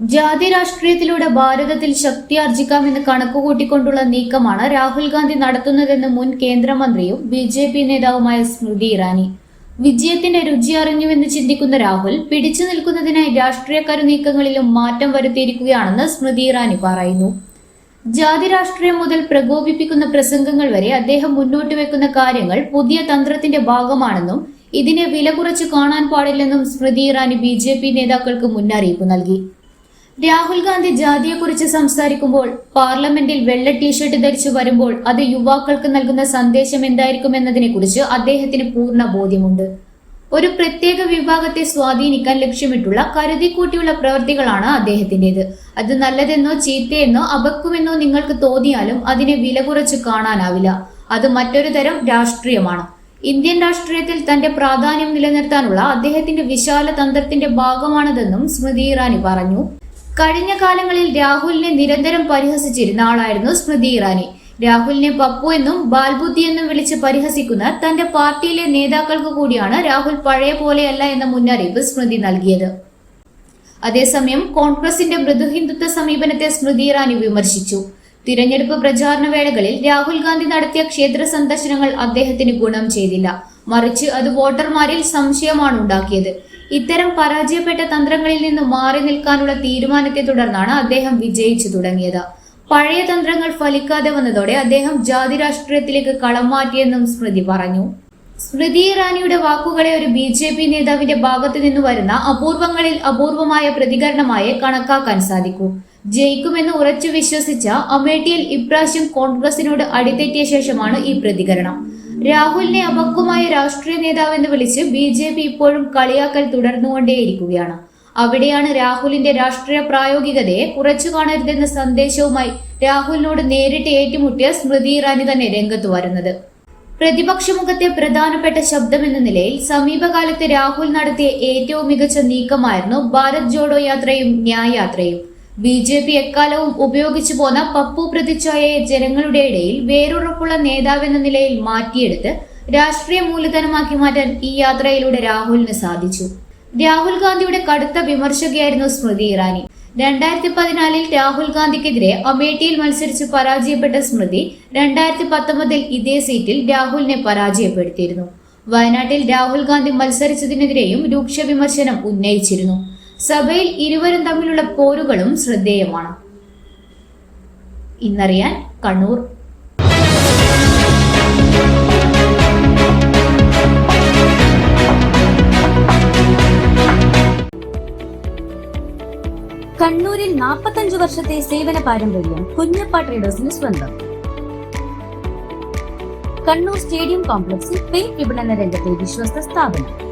ജാതി രാഷ്ട്രീയത്തിലൂടെ ഭാരതത്തിൽ ശക്തിയാർജിക്കാമെന്ന് കണക്കുകൂട്ടിക്കൊണ്ടുള്ള നീക്കമാണ് രാഹുൽ ഗാന്ധി നടത്തുന്നതെന്ന് മുൻ കേന്ദ്രമന്ത്രിയും ബി ജെ പി നേതാവുമായ സ്മൃതി ഇറാനി. വിജയത്തിന്റെ രുചി അറിഞ്ഞുവെന്ന് ചിന്തിക്കുന്ന രാഹുൽ പിടിച്ചു നിൽക്കുന്നതിനായി രാഷ്ട്രീയക്കാരു നീക്കങ്ങളിലും മാറ്റം വരുത്തിയിരിക്കുകയാണെന്ന് സ്മൃതി ഇറാനി പറയുന്നു. ജാതി രാഷ്ട്രീയം മുതൽ പ്രകോപിപ്പിക്കുന്ന പ്രസംഗങ്ങൾ വരെ അദ്ദേഹം മുന്നോട്ട് വെക്കുന്ന കാര്യങ്ങൾ പുതിയ തന്ത്രത്തിന്റെ ഭാഗമാണെന്നും ഇതിനെ വില കുറച്ച് കാണാൻ പാടില്ലെന്നും Smriti Irani B J P നേതാക്കൾക്ക് മുന്നറിയിപ്പ് നൽകി. രാഹുൽ ഗാന്ധി ജാതിയെക്കുറിച്ച് സംസാരിക്കുമ്പോൾ പാർലമെന്റിൽ വെള്ള ടീഷർട്ട് ധരിച്ചു വരുമ്പോൾ അത് യുവാക്കൾക്ക് നൽകുന്ന സന്ദേശം എന്തായിരിക്കും എന്നതിനെക്കുറിച്ച് അദ്ദേഹത്തിന് പൂർണ ബോധ്യമുണ്ട്. ഒരു പ്രത്യേക വിഭാഗത്തെ സ്വാധീനിക്കാൻ ലക്ഷ്യമിട്ടുള്ള കരുതിക്കൂട്ടിയുള്ള പ്രവൃത്തികളാണ് അദ്ദേഹത്തിന്റേത് അത് നല്ലതെന്നോ ചീത്തയെന്നോ അബക്കുമെന്നോ നിങ്ങൾക്ക് തോന്നിയാലും അതിനെ വില കുറച്ച് കാണാനാവില്ല. അത് മറ്റൊരു തരം രാഷ്ട്രീയമാണ്. ഇന്ത്യൻ രാഷ്ട്രീയത്തിൽ തന്റെ പ്രാധാന്യം നിലനിർത്താനുള്ള അദ്ദേഹത്തിന്റെ വിശാല തന്ത്രത്തിന്റെ ഭാഗമാണതെന്നും സ്മൃതി ഇറാനി പറഞ്ഞു. കഴിഞ്ഞ കാലങ്ങളിൽ രാഹുലിനെ നിരന്തരം പരിഹസിച്ചിരുന്ന ആളായിരുന്നു സ്മൃതി ഇറാനി. രാഹുലിനെ പപ്പു എന്നും ബാൽബുദ്ധി എന്നും വിളിച്ച് പരിഹസിക്കുന്ന തന്റെ പാർട്ടിയിലെ നേതാക്കൾക്ക് കൂടിയാണ് രാഹുൽ പഴയ പോലെയല്ല എന്ന മുന്നറിയിപ്പ് സ്മൃതി നൽകിയത്. അതേസമയം കോൺഗ്രസിന്റെ മൃദുഹിന്ദുത്വ സമീപനത്തെ സ്മൃതി ഇറാനി വിമർശിച്ചു. തിരഞ്ഞെടുപ്പ് പ്രചാരണ വേളകളിൽ രാഹുൽ ഗാന്ധി നടത്തിയ ക്ഷേത്ര സന്ദർശനങ്ങൾ അദ്ദേഹത്തിന് ഗുണം ചെയ്തില്ല. മറിച്ച് അത് വോട്ടർമാരിൽ സംശയമാണ് ഉണ്ടാക്കിയത്. ഇത്തരം പരാജയപ്പെട്ട തന്ത്രങ്ങളിൽ നിന്ന് മാറി നിൽക്കാനുള്ള തീരുമാനത്തെ തുടർന്നാണ് അദ്ദേഹം വിജയിച്ചു തുടങ്ങിയത്. പഴയ തന്ത്രങ്ങൾ ഫലിക്കാതെ വന്നതോടെ അദ്ദേഹം ജാതി രാഷ്ട്രീയത്തിലേക്ക് കളം മാറ്റിയെന്നും സ്മൃതി പറഞ്ഞു. സ്മൃതി ഇറാനിയുടെ വാക്കുകളെ ഒരു ബി ജെ പി നേതാവിന്റെ ഭാഗത്തു നിന്ന് വരുന്ന അപൂർവങ്ങളിൽ അപൂർവമായ പ്രതികരണമായി കണക്കാക്കാൻ സാധിക്കൂ. ജയിക്കുമെന്ന് ഉറച്ചു വിശ്വസിച്ച അമേഠിയിൽ ഇപ്രാവശ്യം കോൺഗ്രസിനോട് അടിതെറ്റിയ ശേഷമാണ് ഈ പ്രതികരണം. രാഹുലിനെ അപക്വമായ രാഷ്ട്രീയ നേതാവെന്ന് വിളിച്ച് ബി ജെ പി ഇപ്പോഴും കളിയാക്കൽ തുടർന്നുകൊണ്ടേയിരിക്കുകയാണ്. അവിടെയാണ് രാഹുലിന്റെ രാഷ്ട്രീയ പ്രായോഗികതയെ കുറച്ചു കാണരുതെന്ന സന്ദേശവുമായി രാഹുലിനോട് നേരിട്ട് ഏറ്റുമുട്ടിയ സ്മൃതി ഇറാനി തന്നെ രംഗത്ത് വരുന്നത്. പ്രതിപക്ഷ മുഖത്തെ പ്രധാനപ്പെട്ട ശബ്ദമെന്ന നിലയിൽ സമീപകാലത്ത് രാഹുൽ നടത്തിയ ഏറ്റവും മികച്ച നീക്കമായിരുന്നു ഭാരത് ജോഡോ യാത്രയും ന്യായ് യാത്രയും. ബി ജെ പി എക്കാലവും ഉപയോഗിച്ചു പോന്ന പപ്പു പ്രതിച്ഛായയെ ജനങ്ങളുടെ ഇടയിൽ വേരുറപ്പുള്ള നേതാവെന്ന നിലയിൽ മാറ്റിയെടുത്ത് രാഷ്ട്രീയ മൂലധനമാക്കി മാറ്റാൻ ഈ യാത്രയിലൂടെ രാഹുലിന് സാധിച്ചു. രാഹുൽ ഗാന്ധിയുടെ കടുത്ത വിമർശകയായിരുന്നു സ്മൃതി ഇറാനി. രണ്ടായിരത്തി പതിനാലിൽ രാഹുൽ ഗാന്ധിക്കെതിരെ അമേഠിയിൽ മത്സരിച്ച് പരാജയപ്പെട്ട സ്മൃതി രണ്ടായിരത്തി പത്തൊമ്പതിൽ ഇതേ സീറ്റിൽ രാഹുലിനെ പരാജയപ്പെടുത്തിയിരുന്നു. വയനാട്ടിൽ രാഹുൽ ഗാന്ധി മത്സരിച്ചതിനെതിരെയും രൂക്ഷ വിമർശനം ഉന്നയിച്ചിരുന്നു. സഭയിൽ ഇരുവരും തമ്മിലുള്ള പോരുകളും ശ്രദ്ധേയമാണ്. ഇന്നറിയാൻ കണ്ണൂർ. കണ്ണൂരിൽ നാൽപ്പത്തഞ്ചു വർഷത്തെ സേവന പാരമ്പര്യം കുഞ്ഞപ്പ ട്രേഡേഴ്സിന് സ്വന്തം. കണ്ണൂർ സ്റ്റേഡിയം കോംപ്ലക്സിൽ പെയിന്റ് വിപണന രംഗത്തെ വിശ്വസ്ത സ്ഥാപനം.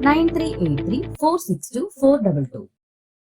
nine three eight three four six two four double two.